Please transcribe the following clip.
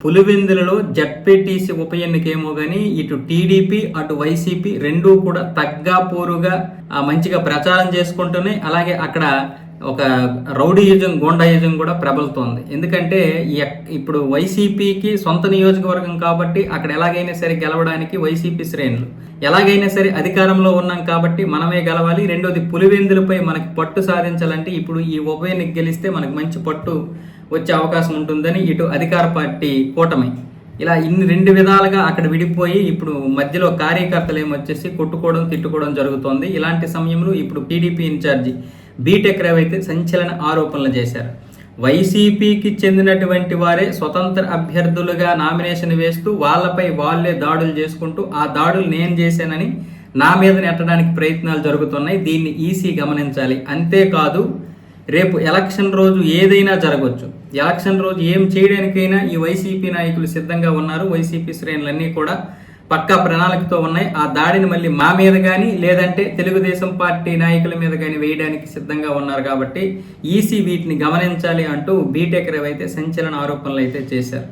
పులివెందులలో ZPTC ఉప ఎన్నికేమో కానీ ఇటు టీడీపీ అటు వైసీపీ రెండూ కూడా తగ్గా పోరుగా ఆ, మంచిగా ప్రచారం చేసుకుంటూనే అలాగే అక్కడ ఒక రౌడీయుజం గోండాయుజం కూడా ప్రబలుతోంది. ఎందుకంటే ఎక్- ఇప్పుడు వైసీపీకి సొంత నియోజకవర్గం కాబట్టి అక్కడ ఎలాగైనా సరే గెలవడానికి వైసీపీ శ్రేణులు. ఎలాగైనా సరే అధికారంలో ఉన్నాం కాబట్టి మనమే గెలవాలి. రెండోది పులివెందులపై మనకి పట్టు సాధించాలంటే ఇప్పుడు ఈ ఉప ఎన్నిక గెలిస్తే మనకు మంచి పట్టు వచ్చే అవకాశం ఉంటుందని ఇటు అధికార పార్టీ కూటమి. ఇలా ఇన్ని రెండు విధాలుగా అక్కడ విడిపోయి ఇప్పుడు మధ్యలో కార్యకర్తలు ఏమొచ్చేసి కొట్టుకోవడం తిట్టుకోవడం జరుగుతోంది. ఇలాంటి సమయంలో ఇప్పుడు టీడీపీ ఇన్ఛార్జి బీటెక్ రవి అయితే సంచలన ఆరోపణలు చేశారు. వైసీపీకి చెందినటువంటి వారే స్వతంత్ర అభ్యర్థులుగా నామినేషన్ వేస్తూ వాళ్ళపై వాళ్ళే దాడులు చేసుకుంటూ ఆ దాడులు నేను చేశానని నా మీద నెట్టడానికి ప్రయత్నాలు జరుగుతున్నాయి. దీన్ని ఈసీ గమనించాలి. అంతేకాదు రేపు ఎలక్షన్ రోజు ఏదైనా జరగవచ్చు ఎలక్షన్ రోజు ఏం చేయడానికైనా ఈ వైసీపీ నాయకులు సిద్ధంగా ఉన్నారు. వైసీపీ శ్రేణులన్నీ కూడా పక్కా ప్రణాళికతో ఉన్నాయి. ఆ దాడిని మళ్ళీ మా మీద కానీ లేదంటే తెలుగుదేశం పార్టీ నాయకుల మీద కానీ వేయడానికి సిద్ధంగా ఉన్నారు కాబట్టి ఈసీ వీటిని గమనించాలి అంటూ బీటెక్ రవి అయితే సంచలన ఆరోపణలు అయితే చేశారు.